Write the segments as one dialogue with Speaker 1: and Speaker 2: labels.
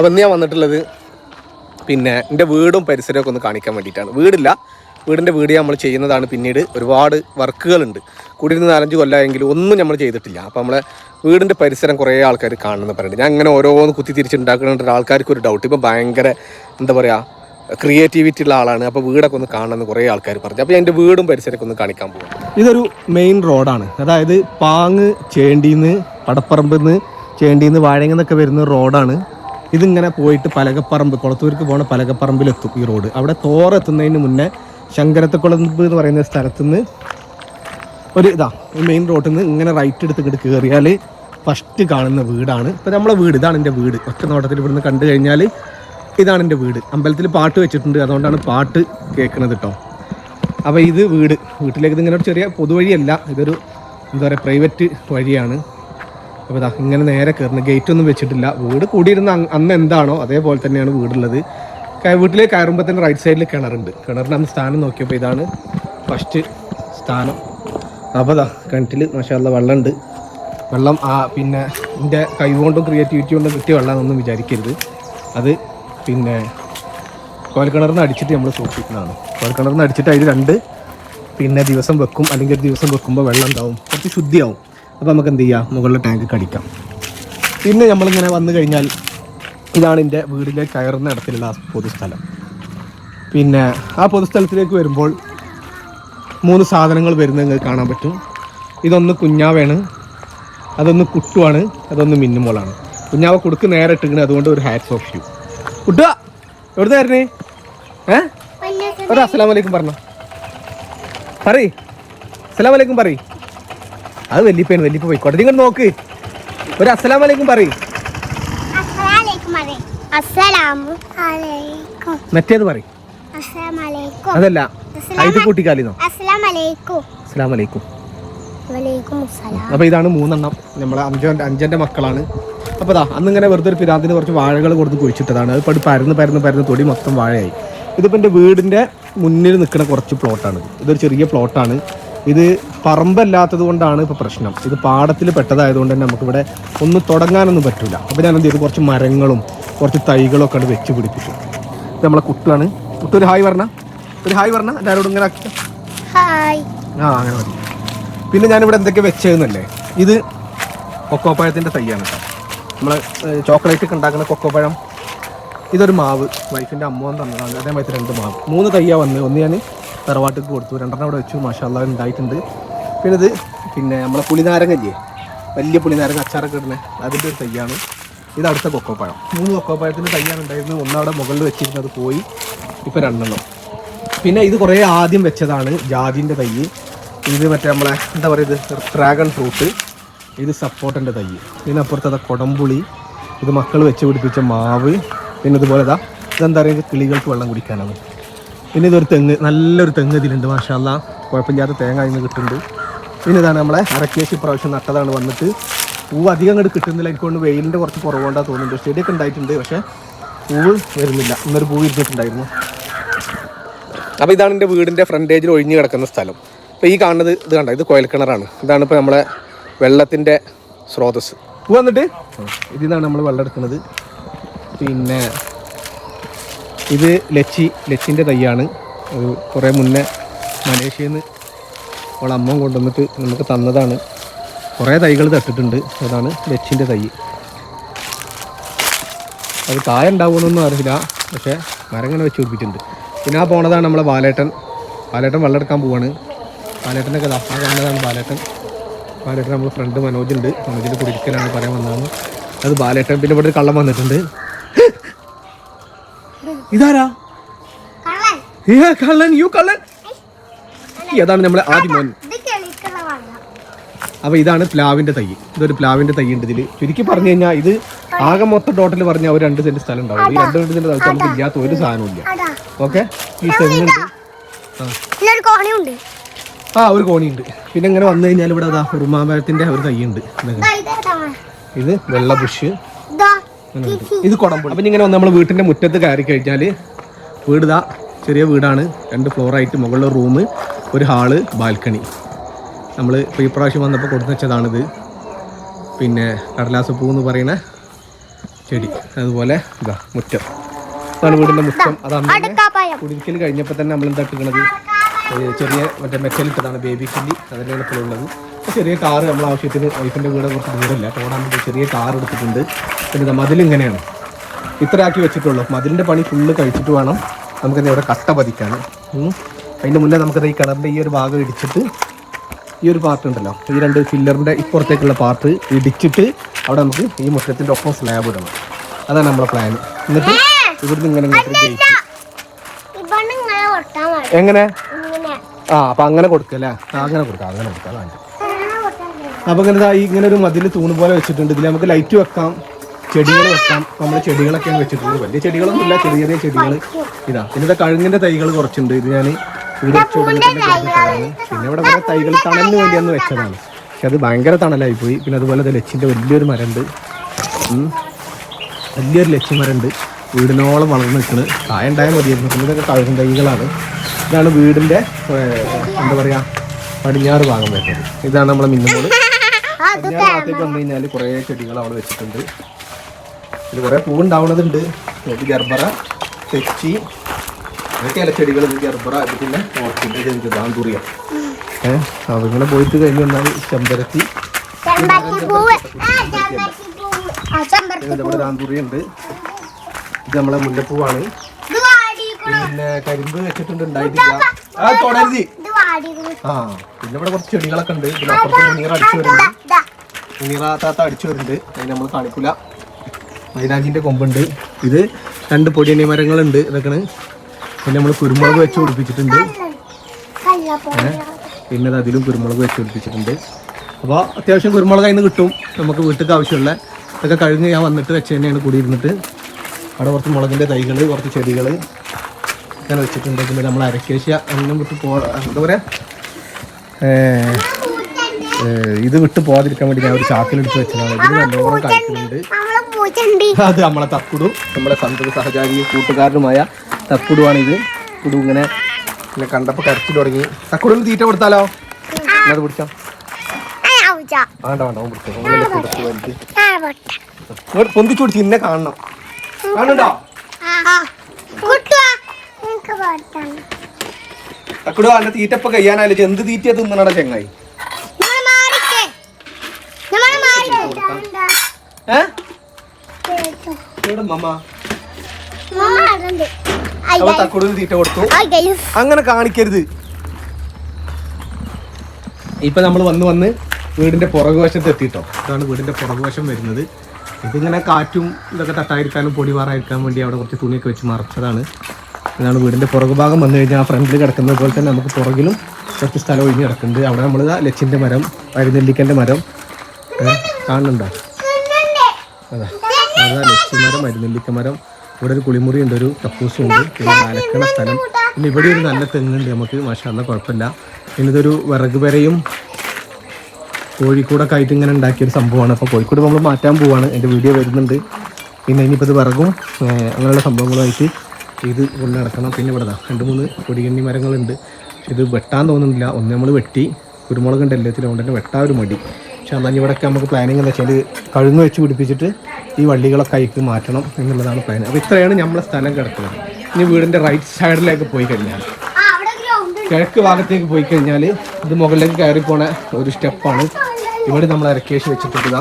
Speaker 1: അപ്പോൾ ഇന്ന് ഞാൻ വന്നിട്ടുള്ളത് പിന്നെ എന്റെ വീടും പരിസരമൊക്കെ ഒന്ന് കാണിക്കാൻ വേണ്ടിയിട്ടാണ്. വീടില്ല. വീടിന്റെ വീട് നമ്മൾ ചെയ്യുന്നതാണ് പിന്നീട് ഒരുപാട് വർക്കുകളുണ്ട്. കൂടിയിരുന്ന് നാലഞ്ച് കൊല്ലമായെങ്കിലും ഒന്നും നമ്മൾ ചെയ്തിട്ടില്ല. അപ്പോൾ നമ്മളെ വീടിന്റെ പരിസരം കുറേ ആൾക്കാർ കാണുമെന്ന് പറയുന്നുണ്ട് ഞാൻ അങ്ങനെ ഓരോന്ന് കുത്തി തിരിച്ചുണ്ടാക്കുന്ന ആൾക്കാർക്ക് ഒരു ഡൗട്ട് ഇപ്പം ഭയങ്കര എന്താ പറയുക ക്രിയേറ്റിവിറ്റി ഉള്ള ആളാണ്. അപ്പോൾ വീടൊക്കെ ഒന്ന് കാണണമെന്ന് കുറേ ആൾക്കാർ പറഞ്ഞു. അപ്പോൾ എന്റെ വീടും പരിസരമൊക്കെ ഒന്ന് കാണിക്കാൻ പോകും ഇതൊരു മെയിൻ റോഡാണ് അതായത് പാങ് ചേണ്ടിന്ന് പടപ്പറമ്പിന്ന് ചേണ്ടിന്ന് വാഴങ്ങന്നൊക്കെ വരുന്ന റോഡാണ് ഇതിങ്ങനെ പോയിട്ട് പലകപ്പറമ്പ് കുളത്തൂർക്ക് പോണ പലകപ്പറമ്പിലെത്തും ഈ റോഡ്. അവിടെ തോറെത്തുന്നതിന് മുന്നേ ശങ്കരത്തക്കുളമ്പ് എന്ന് പറയുന്ന സ്ഥലത്തു നിന്ന് ഒരു ഇതാ മെയിൻ റോഡിൽ നിന്ന് ഇങ്ങനെ റൈറ്റ് എടുത്ത് ഇങ്ങോട്ട് കയറിയാൽ ഫസ്റ്റ് കാണുന്ന വീടാണ്. ഇപ്പം നമ്മളെ വീട് ഇതാണ് എന്റെ വീട്. ഒറ്റ നോട്ടത്തിൽ ഇവിടുന്ന് കണ്ടു കഴിഞ്ഞാൽ ഇതാണ് എന്റെ വീട്. അമ്പലത്തിൽ പാട്ട് വെച്ചിട്ടുണ്ട് അതുകൊണ്ടാണ് പാട്ട് കേൾക്കുന്നത് കേട്ടോ അപ്പോൾ ഇത് വീട്. വീട്ടിലേക്ക് ഇതിങ്ങനെ ചെറിയ പൊതുവഴിയല്ല ഇതൊരു എന്താ പറയുക പ്രൈവറ്റ് വഴിയാണ്. അപ്പോൾ ഇതാ ഇങ്ങനെ നേരെ കയറുന്നത് ഗേറ്റ് ഒന്നും വെച്ചിട്ടില്ല. വീട് കൂടിയിരുന്ന അന്ന് എന്താണോ അതേപോലെ തന്നെയാണ് വീടുള്ളത്. വീട്ടിലേക്ക് കയറുമ്പോൾ തന്നെ റൈറ്റ് സൈഡിൽ കിണറുണ്ട്. കിണറിന്റെ അന്ന് സ്ഥാനം നോക്കിയപ്പോൾ ഇതാണ് ഫസ്റ്റ് സ്ഥാനം. അപ്പോൾ ഇതാ കിണറ്റിൽ മഷാല വെള്ളമുണ്ട്. വെള്ളം ആ പിന്നെ എന്റെ കഴിവുകൊണ്ടും ക്രിയേറ്റിവിറ്റി കൊണ്ടും കിട്ടിയ വെള്ളമെന്നൊന്നും വിചാരിക്കരുത്. അത് പിന്നെ കോൽക്കിണറിന്ന് അടിച്ചിട്ട് നമ്മൾ സൂക്ഷിക്കുന്നതാണ്. കോൽക്കിണറിന്ന് അടിച്ചിട്ട് അതിൽ രണ്ട് പിന്നെ ദിവസം വെക്കും. അല്ലെങ്കിൽ ഒരു ദിവസം വെക്കുമ്പോൾ വെള്ളം ഉണ്ടാവും. കുറച്ച് ശുദ്ധിയാവും. അപ്പോൾ നമുക്ക് എന്ത് ചെയ്യാം? മുകളിലെ ടാങ്ക് കടിക്കാം. പിന്നെ നമ്മളിങ്ങനെ വന്നു കഴിഞ്ഞാൽ ഇതാണ് എന്റെ വീടിലേക്ക് കയറുന്ന ഇടത്തിലുള്ള ആ പൊതുസ്ഥലം. പിന്നെ ആ പൊതുസ്ഥലത്തിലേക്ക് വരുമ്പോൾ മൂന്ന് സാധനങ്ങൾ വരുന്നത് നിങ്ങൾക്ക് കാണാൻ പറ്റും. ഇതൊന്ന് കുഞ്ഞാവയാണ് അതൊന്ന് കുട്ടുവാണ് അതൊന്ന് മിന്നുമോളാണ്. കുഞ്ഞാവ കുടുക്ക് നേരെ ഇട്ടിങ്ങനെ അതുകൊണ്ട് ഒരു ഹാറ്റ്സ് ഓഫ് യു കുട്ടുക എവിടുന്ന് വരുന്നേ ഏ? ഒരു അസ്സലാമലൈക്കും പറഞ്ഞോ. പറയ്. അസ്സലാമലൈക്കും പറയ്. അത് വല്യപ്പയാണ് വല്യപ്പ പോയിക്കോട്ടെ. നിങ്ങൾ നോക്ക്. ഒരു അസ്സലാം വലൈക്കും
Speaker 2: പറ
Speaker 1: മറ്റേത്
Speaker 2: പറ
Speaker 1: അതല്ല കൂട്ടിക്കാലിന്നോ?
Speaker 2: അസ്സലാമലൈക്കും
Speaker 1: അസ്സലാം വലൈക്കും അപ്പോൾ ഇതാണ് മൂന്നെണ്ണം. നമ്മളെ അഞ്ചോ അഞ്ചന്റെ മക്കളാണ്. അപ്പോൾ അതാ അന്ന് ഇങ്ങനെ വെറുതെ ഒരു പിതാന്തിന് കുറച്ച് വാഴകൾ കൊടുത്ത് കുഴിച്ചിട്ടതാണ്. അത് പടി പരന്ന് പരന്ന് പരന്ന് തൊടി മൊത്തം വാഴയായി. ഇതിപ്പോൾ എന്റെ വീടിന്റെ മുന്നിൽ നിൽക്കുന്ന കുറച്ച് പ്ലോട്ടാണ് ഇതൊരു ചെറിയ പ്ലോട്ടാണ് ഇത് പറമ്പല്ലാത്തത് കൊണ്ടാണ് ഇപ്പോൾ പ്രശ്നം. ഇത് പാടത്തിൽ പെട്ടതായതുകൊണ്ട് തന്നെ നമുക്കിവിടെ ഒന്ന് തുടങ്ങാനൊന്നും പറ്റില്ല അപ്പോൾ ഞാൻ എന്ത് ചെയ്തു? കുറച്ച് മരങ്ങളും കുറച്ച് തൈകളും ഒക്കെ അവിടെ വെച്ച് പിടിപ്പിച്ചു. ഇത് നമ്മളെ കുട്ടാണ് കുട്ടു ഒരു ഹായ് പറഞ്ഞ. ഒരു ഹായ് പറഞ്ഞ. എല്ലാവരോടും ഇങ്ങനെ ആക്കി. ആ അങ്ങനെ മതി. പിന്നെ ഞാനിവിടെ എന്തൊക്കെ വെച്ചതെന്നല്ലേ? ഇത് കൊക്കോപ്പഴത്തിന്റെ തൈയാണ് കേട്ടോ. നമ്മൾ ചോക്ലേറ്റ് ഒക്കെ ഉണ്ടാക്കുന്ന കൊക്കോപ്പഴം. ഇതൊരു മാവ്. വൈഫിന്റെ അമ്മ തന്നതാണ്. അതേമാതിരി രണ്ട് മാവ്. മൂന്ന് തയ്യാ വന്ന് ഒന്ന് ഞാൻ തറവാട്ടിക്ക് കൊടുത്തു. രണ്ടെണ്ണം അവിടെ വെച്ചു. മാഷാല്ല ഉണ്ടായിട്ടുണ്ട്. പിന്നെ ഇത് പിന്നെ നമ്മളെ പുളിനാരങ്ങല്ലേ? വലിയ പുളിനാരങ്ങ അച്ചാറൊക്കെ ഇടുന്നത് അതിന്റെ ഒരു തയ്യാണ് ഇത് അടുത്ത കൊക്കോപ്പഴം. മൂന്ന് കൊക്കോപ്പഴത്തിന്റെ തയ്യാണ് ഉണ്ടായിരുന്നത്. ഒന്നവിടെ മുകളിൽ വെച്ചിരുന്നത് പോയി. ഇപ്പോൾ രണ്ടെണ്ണം. പിന്നെ ഇത് കുറേ ആദ്യം വെച്ചതാണ് ജാതിന്റെ തൈ. ഇത് മറ്റേ നമ്മളെ എന്താ പറയുക ഡ്രാഗൺ ഫ്രൂട്ട്. ഇത് സപ്പോർട്ടിന്റെ തൈ. ഇതിനപ്പുറത്തത് കൊടംപുളി. ഇത് മക്കൾ വെച്ച് പിടിപ്പിച്ച മാവ്. പിന്നെ ഇതുപോലെ ഇതാ ഇതെന്താ പറയുക കിളികൾക്ക് വെള്ളം കുടിക്കാനാണ്. പിന്നെ ഇതൊരു തെങ്ങ് നല്ലൊരു തെങ്ങ് ഇതിലുണ്ട് മാഷാല്ല. കുഴപ്പമില്ലാത്ത തേങ്ങ ഇന്ന് കിട്ടുന്നുണ്ട്. പിന്നെ ഇതാണ് നമ്മളെ അരക്കേശി പ്രാവശ്യം നട്ടതാണ് വന്നിട്ട്. പൂവ് അധികം അങ്ങോട്ട് കിട്ടുന്നില്ല എനിക്ക് കൊണ്ട് വെയിലിന്റെ കുറച്ച് കുറവുകൊണ്ടാണ് തോന്നുന്നുണ്ട്. ചെടിയൊക്കെ ഉണ്ടായിട്ടുണ്ട് പക്ഷേ പൂവ് വരുന്നില്ല. ഇന്നൊരു പൂവ് ഇരുന്നിട്ടുണ്ടായിരുന്നു. അപ്പോൾ ഇതാണ് എന്റെ വീടിന്റെ ഫ്രണ്ടേജിൽ ഒഴിഞ്ഞു കിടക്കുന്ന സ്ഥലം. അപ്പോൾ ഈ കാണുന്നത് ഇത് കണ്ട? ഇത് കോയൽക്കിണറാണ് ഇതാണ് ഇപ്പോൾ നമ്മളെ വെള്ളത്തിന്റെ സ്രോതസ് പൂ വന്നിട്ട് ഇതിൽ നിന്നാണ് നമ്മൾ വെള്ളം എടുക്കുന്നത്. പിന്നെ ഇത് ലച്ചി ലച്ചിന്റെ തൈയാണ്. അത് കുറേ മുന്നേ മലേഷ്യയിൽ നിന്ന് അവളെ അമ്മ കൊണ്ടുവന്നിട്ട് നമുക്ക് തന്നതാണ്. കുറേ തൈകൾ തട്ടിട്ടുണ്ട് അതാണ് ലച്ചിന്റെ തൈ. അത് താഴെ ഉണ്ടാവുമെന്നൊന്നും അറിയില്ല. പക്ഷേ മരം ഇങ്ങനെ വെച്ച് പിടിപ്പിച്ചിട്ടുണ്ട്. പിന്നെ ആ പോണതാണ് നമ്മളെ ബാലേട്ടൻ. ബാലേട്ടൻ വെള്ളമെടുക്കാൻ പോവാണ്. ബാലേട്ടന്റെ കഥ ആ കാണുന്നതാണ് ബാലേട്ടൻ. ബാലേട്ടൻ നമ്മൾ ഫ്രണ്ട് മനോജ് ഉണ്ട് മനോജിന്റെ കുടിക്കലാണ് പറയാൻ വന്നതാണ് അത് ബാലേട്ടൻ പിന്നെ ഇവിടെ കള്ളം വന്നിട്ടുണ്ട്. ഇതാരാ?
Speaker 2: കള്ളൻ.
Speaker 1: യു കള്ളൻ. ഇതാണ് അതാണ് നമ്മളെ ആദ്യം മോൻ. അപ്പോൾ ഇതാണ് പ്ലാവിന്റെ തൈ. ഇതൊരു പ്ലാവിന്റെ തൈ ഉണ്ട് ഇതിൽ. ചുരുക്കി പറഞ്ഞു കഴിഞ്ഞാൽ ഇത് ആകെ മൊത്തം ടോട്ടൽ പറഞ്ഞാൽ ഒരു രണ്ട് സെന്റ് സ്ഥലം ഉണ്ടാവും. ഈ രണ്ട് സെന്റ് സ്ഥലത്ത് നമുക്ക് ഇല്ലാത്ത ഒരു സാധനവും ഇല്ല. ഓക്കെ? ഈ തെങ്ങുണ്ട് ആ. ഒരു കോണി കോണിയുണ്ട്. പിന്നെ ഇങ്ങനെ വന്നു കഴിഞ്ഞാൽ ഇവിടെ അതാ ഉറുമാമ്പഴത്തിന്റെ ഒരു
Speaker 2: തൈ ഉണ്ട്.
Speaker 1: ഇത് വെള്ള ബുഷ്.
Speaker 2: ഇതാ
Speaker 1: കുടമ്പുളി അപ്പം ഇങ്ങനെ വന്ന് നമ്മൾ വീട്ടിന്റെ മുറ്റത്ത് കയറി കഴിഞ്ഞാൽ വീട് ഇതാ ചെറിയ വീടാണ്. രണ്ട് ഫ്ലോറായിട്ട് മുകളിലെ റൂം ഒരു ഹാൾ ബാൽക്കണി നമ്മൾ ഇപ്പോൾ ഈ പ്രാവശ്യം വന്നപ്പോൾ കൊടുത്തു വെച്ചതാണിത്. പിന്നെ കടലാസപ്പൂ എന്ന് പറയുന്ന ചെടി. അതുപോലെ ഇതാ മുറ്റം. അതാണ് വീടിന്റെ മുറ്റം. അതാണ് കുടിക്കൽ കഴിഞ്ഞപ്പോൾ തന്നെ നമ്മൾ എന്താ ഇട്ടിക്കണത് ഏ, ചെറിയ മറ്റേ മെറ്റലിട്ടതാണ് ബേബി കില്ലി അതിന്റെ എളുപ്പമുള്ളത് ചെറിയ കാറ് നമ്മൾ ആവശ്യത്തിന് വൈഫിന്റെ വീട് കുറച്ച് ദൂരമില്ല ഓടാൻ വേണ്ടി ചെറിയ കാർ എടുത്തിട്ടുണ്ട്. പിന്നെ മതിൽ ഇങ്ങനെയാണ്. ഇത്ര ആക്കി വെച്ചിട്ടുള്ളൂ മതിലിന്റെ പണി ഫുള്ള് കഴിച്ചിട്ട് വേണം നമുക്കിത് ഇവിടെ കട്ട പതിക്കാൻ ഉം. അതിന്റെ മുന്നേ നമുക്കത് ഈ കിണറിന്റെ ഈ ഒരു ഭാഗം ഇടിച്ചിട്ട് ഈ ഒരു പാർട്ട് ഉണ്ടല്ലോ. ഈ രണ്ട് ഫില്ലറിന്റെ ഇപ്പുറത്തേക്കുള്ള പാർട്ട് ഇടിച്ചിട്ട് അവിടെ നമുക്ക് ഈ മുറ്റത്തിന്റെ ഒപ്പം സ്ലാബ് ഇടണം. അതാണ് നമ്മുടെ പ്ലാൻ എന്നിട്ട് ഇവിടുന്ന് ഇങ്ങനെ എങ്ങനെ? ആ അപ്പൊ അങ്ങനെ കൊടുക്കല്ലേ അങ്ങനെ കൊടുക്കാം അങ്ങനെ കൊടുക്കാം
Speaker 2: മതി.
Speaker 1: അപ്പൊ ഇങ്ങനെ ഇങ്ങനെ ഒരു മതിൽ തൂണ് പോലെ വെച്ചിട്ടുണ്ട്. ഇതിൽ നമുക്ക് ലൈറ്റ് വെക്കാം ചെടികൾ വെക്കാം. നമ്മൾ ചെടികളൊക്കെയാണ് വെച്ചിട്ടുണ്ട്. വലിയ ചെടികളൊന്നും ഇല്ല ചെറിയ ചെറിയ ചെടികൾ ഇതാ പിന്നെ കഴുങ്ങിന്റെ തൈകൾ കുറച്ചുണ്ട് ഇത് ഞാൻ പിന്നെ ഇവിടെ കുറെ തൈകൾ തണലിന് വേണ്ടിയാണ് വെച്ചതാണ്. പക്ഷെ അത് ഭയങ്കര തണലായി പോയി. പിന്നെ അതുപോലെ ലച്ചിന്റെ വലിയൊരു മരമുണ്ട് വലിയൊരു ലച്ചി ലക്ഷ്യമരമുണ്ട് വീടിനോളം വളർന്നു നിൽക്കുന്നത് കായ ഉണ്ടായാൽ മതിയായിരുന്നു. ഇതൊക്കെ കഴുകും തൈകളാണ് ഇതാണ് വീടിന്റെ എന്താ പറയുക പടിഞ്ഞാറ് ഭാഗം വരുന്നത് ഇതാണ് നമ്മളെ
Speaker 2: മിന്നുമോൾ.
Speaker 1: പടിഞ്ഞാറ് ഭാഗത്തേക്ക് വന്നു കഴിഞ്ഞാൽ കുറേ ചെടികൾ അവിടെ വെച്ചിട്ടുണ്ട്. ഇത് കുറേ പൂവുണ്ടാവുന്നതുണ്ട് ഇത് ഗർഭറ തെച്ചി അതൊക്കെ ഇലച്ചെടികൾ ഇത് ഗർഭറ ഇത് പിന്നെ ഓർക്കിഡ് ഇത് ദാന്തൂറിയ ഏഹ് അതുങ്ങളെ പോയിട്ട് കഴിഞ്ഞ് വന്നാൽ ചെമ്പരത്തി.
Speaker 2: ചെമ്പരത്തി പൂവ്. ചെമ്പരത്തി പൂവ്.
Speaker 1: ഇത് നമ്മളെ മുല്ലപ്പൂവാണ് പിന്നെ കരിമ്പ് വെച്ചിട്ടുണ്ട് ഉണ്ടായിട്ടില്ല. ആ തുടരുതി. ആ പിന്നെ ഇവിടെ കുറച്ച് ചെടികളൊക്കെ ഉണ്ട്. പിന്നെ അപ്പുറത്ത് മുനീറ അടിച്ചു വരുന്നുണ്ട്.
Speaker 2: മുനീറാത്താത്ത
Speaker 1: മുനീറ താത്ത അടിച്ചു വരുന്നുണ്ട്. അതിന് നമ്മൾ കാണിക്കൂല. മൈനാജിന്റെ കൊമ്പുണ്ട്. ഇത് രണ്ട് പൊടിയണി മരങ്ങളുണ്ട്. ഇതൊക്കെയാണ്. പിന്നെ നമ്മൾ കുരുമുളക് വെച്ച് പിടിപ്പിച്ചിട്ടുണ്ട്. പിന്നെ അതിലും കുരുമുളക് വെച്ച് പിടിപ്പിച്ചിട്ടുണ്ട്. അപ്പോൾ അത്യാവശ്യം കുരുമുളക് അതിന് കിട്ടും. നമുക്ക് വീട്ടിലേക്ക് ആവശ്യമുള്ള. ഇതൊക്കെ കഴിഞ്ഞ് ഞാൻ വന്നിട്ട് വെച്ച് തന്നെയാണ് കൂടി ഇരുന്നിട്ട്. അവിടെ കുറച്ച് മുളകിന്റെ തൈകൾ കുറച്ച് ചെടികൾ അങ്ങനെ വെച്ചിട്ടുണ്ട് പിന്നെ നമ്മൾ അരക്കേശ്യ അങ്ങനെ വിട്ട് പോ എന്താ പറയുക ഇത് വിട്ട് പോകാതിരിക്കാൻ വേണ്ടി ഞാൻ ഒരു ചാക്കിലെടുത്ത് വെച്ചതാണ്. ഇതിന് നല്ലോണം കഴിക്കുന്നുണ്ട് അത് നമ്മളെ തക്കുടു നമ്മളെ സന്തത സഹചാരിയും കൂട്ടുകാരനുമായ തക്കുടുവാണ് ഇത്. കുടു ഇങ്ങനെ പിന്നെ കണ്ടപ്പോൾ കരച്ചിൽ തുടങ്ങി. തക്കുടിന് തീറ്റ കൊടുത്താലോ? അത് പിടിച്ചോ. വേണ്ട വേണ്ട പിടിച്ചോ. പൊന്തിച്ചു പിടിച്ച് ഇന്നെ കാണണം. കാണുന്നുണ്ടോ?
Speaker 2: ആ.
Speaker 1: അന്റെ തീറ്റപ്പ കഴിയാനായാലും എന്ത് തീറ്റ തിന്നണടാ ചെങ്ങായി? തീറ്റ കൊടുത്തു. അങ്ങനെ കാണിക്കരുത്. ഇപ്പൊ നമ്മൾ വന്ന് വന്ന് വീടിന്റെ പുറകുവശത്ത് എത്തിട്ടോ ഇതാണ് വീടിന്റെ പുറകുവശം വരുന്നത്. ഇതിങ്ങനെ കാറ്റും ഇതൊക്കെ തട്ടായിരിക്കാനും പൊടി മാറായിരിക്കാൻ വേണ്ടി അവിടെ കുറച്ച് തുണിയൊക്കെ വെച്ച് മറച്ചതാണ്. ഇതാണ് വീടിന്റെ പുറകു ഭാഗം വന്നു കഴിഞ്ഞാൽ ഫ്രണ്ടിൽ കിടക്കുന്നത് പോലെ തന്നെ നമുക്ക് പുറകിലും കുറച്ച് സ്ഥലം ഒഴിഞ്ഞ് കിടക്കുന്നുണ്ട്. അവിടെ നമ്മൾ ലച്ചിന്റെ മരം മരുന്നെല്ലിക്കന്റെ മരം കാണുന്നുണ്ടോ? അതാ അതാ ലച്ചി മരം മരുന്നെല്ലിക്ക മരം. ഇവിടെ ഒരു കുളിമുറി ഉണ്ട് ഒരു കക്കൂസും ഉണ്ട്. പിന്നെ അലക്കണ സ്ഥലം. പിന്നെ ഇവിടെ ഒരു നല്ല തെങ്ങുണ്ട് നമുക്ക് മാഷാ കുഴപ്പമില്ല. പിന്നെ ഇതൊരു വിറക് പെരയും കോഴിക്കൂടൊക്കെ ആയിട്ട് ഇങ്ങനെ ഉണ്ടാക്കിയൊരു സംഭവമാണ്. അപ്പോൾ കോഴിക്കോട് നമ്മൾ മാറ്റാൻ പോവാണ്. എന്റെ വീഡിയോ വരുന്നുണ്ട്. പിന്നെ ഇനിയിപ്പോൾ ഇത് വിറകും അങ്ങനെയുള്ള സംഭവങ്ങളുമായിട്ട് ഇത് കൊണ്ട് നടക്കണം. പിന്നെ ഇവിടെ രണ്ട് മൂന്ന് കൊടികണ്ണി മരങ്ങളുണ്ട്. പക്ഷെ ഇത് വെട്ടാൻ തോന്നുന്നില്ല. ഒന്ന് നമ്മൾ വെട്ടി കുരുമുളകുണ്ട് എല്ലാത്തിലും. കൊണ്ട് തന്നെ വെട്ടാൻ ഒരു മടി. പക്ഷെ എന്നാൽ ഇവിടെയൊക്കെ നമുക്ക് പ്ലാനിങ് എന്ന് വെച്ചാൽ കഴുങ്ങ് വെച്ച് പിടിപ്പിച്ചിട്ട് ഈ വള്ളികളൊക്കെ അയക്ക് മാറ്റണം എന്നുള്ളതാണ് പ്ലാൻ അപ്പോൾ ഇത്രയാണ് നമ്മളെ സ്ഥലം കിടക്കുന്നത്. ഇനി വീടിന്റെ റൈറ്റ് സൈഡിലേക്ക് പോയി കഴിഞ്ഞാൽ കിഴക്ക് ഭാഗത്തേക്ക് പോയി കഴിഞ്ഞാൽ ഇത് മുകളിലേക്ക് കയറി പോണ ഒരു സ്റ്റെപ്പാണ് ഇവിടെ നമ്മൾ ഇറക്കേശ് വെച്ചിട്ടിട്ടതാ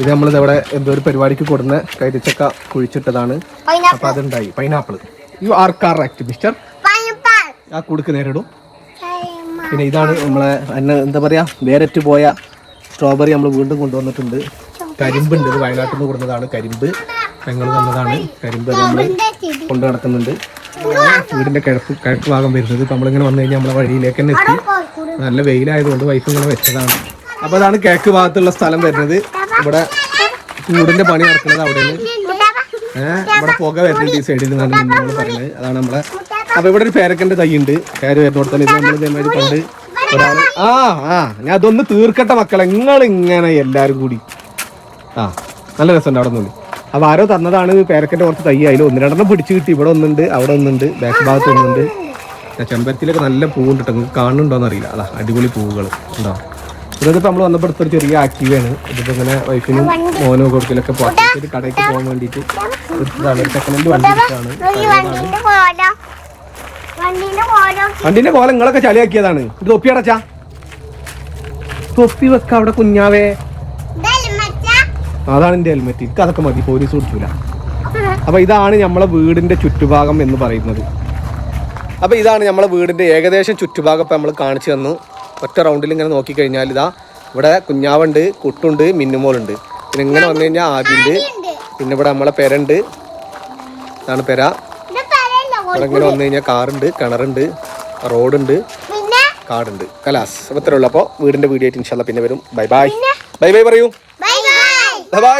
Speaker 1: ഇത്. നമ്മളിത് ഇവിടെ എന്തോ ഒരു പരിപാടിക്ക് കൊടുന്ന കരിച്ചക്ക കുഴിച്ചിട്ടതാണ്. അപ്പൊ അതുണ്ടായി. Pineapple you are correct mister ആ കുടുക്ക് നേരിടും പിന്നെ ഇതാണ് നമ്മളെ എന്നെ എന്താ പറയാ വേരറ്റ് പോയ സ്ട്രോബെറി നമ്മൾ വീണ്ടും കൊണ്ടുവന്നിട്ടുണ്ട്. കരിമ്പുണ്ട്. ഇത് വയനാട്ടിൽ നിന്ന് കൊടുക്കുന്നതാണ് കരിമ്പ്. ഞങ്ങൾ തന്നതാണ് കരിമ്പ്. നമ്മൾ കൊണ്ടു നടക്കുന്നുണ്ട്. വീടിന്റെ വീടിന്റെ കിഴക്ക് കിഴക്ക് ഭാഗം വരുന്നത്. നമ്മളിങ്ങനെ വന്നു കഴിഞ്ഞാൽ നമ്മളെ വഴിയിലേക്ക് തന്നെ എത്തി. നല്ല വെയിലായതുകൊണ്ട് വൈഫ് ഇങ്ങനെ വെച്ചതാണ്. അപ്പൊ അതാണ് കിഴക്ക് ഭാഗത്തുള്ള സ്ഥലം വരുന്നത്. ഇവിടെ വീടിന്റെ പണി നടക്കുന്നത് അവിടെയാണ്. ഏഹ് ഇവിടെ പുക വരുന്നുണ്ട് ഈ സൈഡിൽ നിന്നാണ് നമ്മൾ പറയുന്നത് അതാണ് നമ്മളെ. അപ്പൊ ഇവിടെ ഒരു പേരക്കന്റെ തൈ ഉണ്ട് പേര് വരുന്നോടത്ത് ഇത് നമ്മൾ ഇതേമാതിരി പണ്ട് ഒരാൾ ആ ആ ഞാൻ അതൊന്ന് തീർക്കട്ടെ മക്കളെ. നിങ്ങൾ ഇങ്ങനെ എല്ലാരും കൂടി. ആ നല്ല രസമുണ്ട് അവിടെ നിന്ന്. അപ്പൊ ആരോ തന്നതാണ് പേരക്കന്റെ കുറച്ച് തൈ. അതിൽ ഒന്ന് രണ്ടെണ്ണം പിടിച്ചു കിട്ടി. ഇവിടെ ഒന്നുണ്ട് അവിടെ ഒന്നുണ്ട് ബാക്ക് ഭാഗത്ത് ഒന്നുണ്ട്. ചെമ്പരത്തിലൊക്കെ നല്ല പൂവുണ്ട് കേട്ടോ. നിങ്ങൾക്ക് കാണുന്നുണ്ടോ അറിയില്ല അതാ അടിപൊളി പൂവുകൾ ഉണ്ടോ? ഇതിപ്പോ നമ്മൾ വന്നപ്പോൾ എടുത്തൊരു ചെറിയ ആക്റ്റീവാണ് ഇതിപ്പോ ഇങ്ങനെ വൈഫിനും മോനും കൊടുക്കലൊക്കെ പുറത്തേക്ക് കടയ്ക്ക് പോകാൻ വേണ്ടിട്ട് എടുത്തതാണ് ഒരു സെക്കൻഡ് വണ്ടി
Speaker 2: വണ്ടീന്റെ കോലോ. വണ്ടീന്റെ
Speaker 1: വണ്ടിന്റെ നിങ്ങളൊക്കെ ചളിയാക്കിയതാണ്. ഇത് തൊപ്പി അടച്ചാ? തൊപ്പി വെക്ക അവിടെ കുഞ്ഞാവേ. അതാണ് എന്റെ ഹെൽമെറ്റ്. എനിക്ക് അതൊക്കെ മതി പോലീസ് കൊടുക്കൂല അപ്പൊ ഇതാണ് നമ്മളെ വീടിന്റെ ചുറ്റുഭാഗം എന്ന് പറയുന്നത്. അപ്പൊ ഇതാണ് നമ്മളെ വീടിന്റെ ഏകദേശം ചുറ്റുഭാഗം ഇപ്പൊ നമ്മൾ കാണിച്ചു തന്നു. ഒറ്റ റൗണ്ടിൽ ഇങ്ങനെ നോക്കിക്കഴിഞ്ഞാൽ ഇതാ ഇവിടെ കുഞ്ഞാവുണ്ട് കുട്ടുണ്ട് മിന്നുമോളുണ്ട്. പിന്നെ ഇങ്ങനെ വന്നു കഴിഞ്ഞാൽ ആദ്യണ്ട്
Speaker 2: ഉണ്ട്
Speaker 1: പിന്നെ ഇവിടെ നമ്മളെ പെരണ്ട് ഇതാണ് പെര. ഇവിടെ ഇങ്ങനെ വന്നു കഴിഞ്ഞാൽ കാറുണ്ട് കിണറുണ്ട് റോഡുണ്ട് കാടുണ്ട്. കലാസ് അപ്പോൾ ഇത്രേ ഉള്ളൂ. അപ്പോൾ വീടിന്റെ വീഡിയോ ആയിട്ട് ഇൻഷാല്ല പിന്നെ വരും. ബൈ ബൈ ബൈ ബൈ പറയൂ.
Speaker 2: Bye bye
Speaker 1: bye